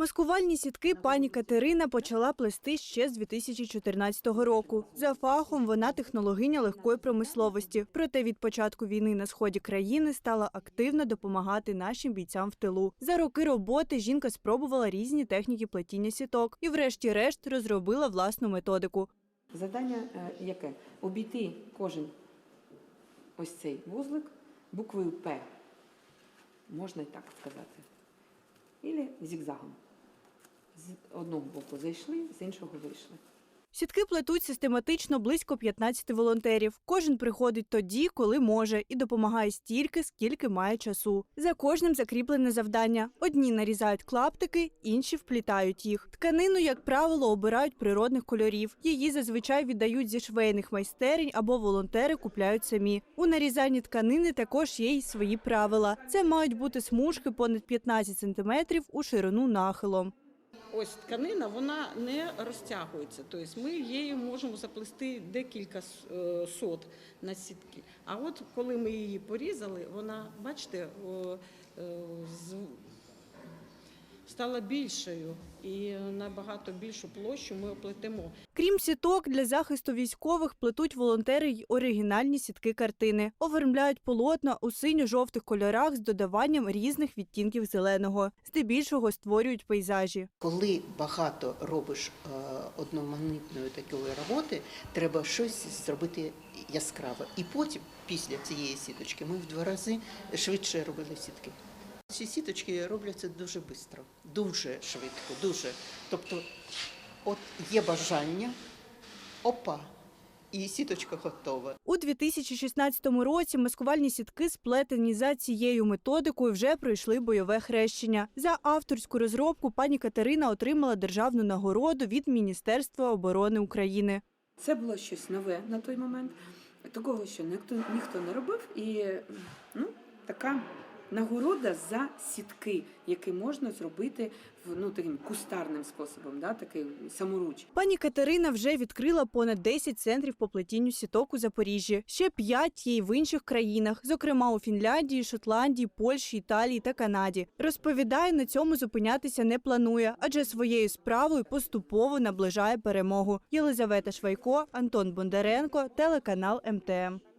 Маскувальні сітки пані Катерина почала плести ще з 2014 року. За фахом вона технологиня легкої промисловості. Проте від початку війни на сході країни стала активно допомагати нашим бійцям в тилу. За роки роботи жінка спробувала різні техніки плетіння сіток і, врешті-решт, розробила власну методику. Завдання е, яке? Обійти кожен ось цей вузлик буквою П. Можна і так сказати. Ілі зігзагом. З одного боку зайшли, з іншого вийшли. Сітки плетуть систематично близько 15 волонтерів. Кожен приходить тоді, коли може, і допомагає стільки, скільки має часу. За кожним закріплене завдання. Одні нарізають клаптики, інші вплітають їх. Тканину, як правило, обирають природних кольорів. Її зазвичай віддають зі швейних майстерень або волонтери купляють самі. У нарізанні тканини також є й свої правила. Це мають бути смужки понад 15 см у ширину нахилом. Ось тканина вона не розтягується, тобто ми її можемо заплести декілька е, сот на сітки. А от коли ми її порізали, вона, бачите, е, стала більшою і набагато більшу площу ми оплетемо. Крім сіток, для захисту військових плетуть волонтери й оригінальні сітки картини. Оформляють полотна у синьо-жовтих кольорах з додаванням різних відтінків зеленого. Здебільшого створюють пейзажі. Коли багато робиш е, одноманітної такої роботи, треба щось зробити яскраве. І потім, після цієї сіточки, ми в два рази швидше робили сітки. Ці сіточки робляться дуже швидко, дуже швидко, дуже. Тобто, от є бажання, опа, і сіточка готова. У 2016 році маскувальні сітки, сплетені за цією методикою, вже пройшли бойове хрещення. За авторську розробку пані Катерина отримала державну нагороду від Міністерства оборони України. Це було щось нове на той момент. Такого, що ніхто, ніхто не робив. І ну, така нагорода за сітки, які можна зробити ну, таким кустарним способом, да, такий саморуч. Пані Катерина вже відкрила понад 10 центрів по плетінню сіток у Запоріжжі. Ще 5 є й в інших країнах, зокрема у Фінляндії, Шотландії, Польщі, Італії та Канаді. Розповідає, на цьому зупинятися не планує, адже своєю справою поступово наближає перемогу. Єлизавета Швайко, Антон Бондаренко, телеканал МТМ.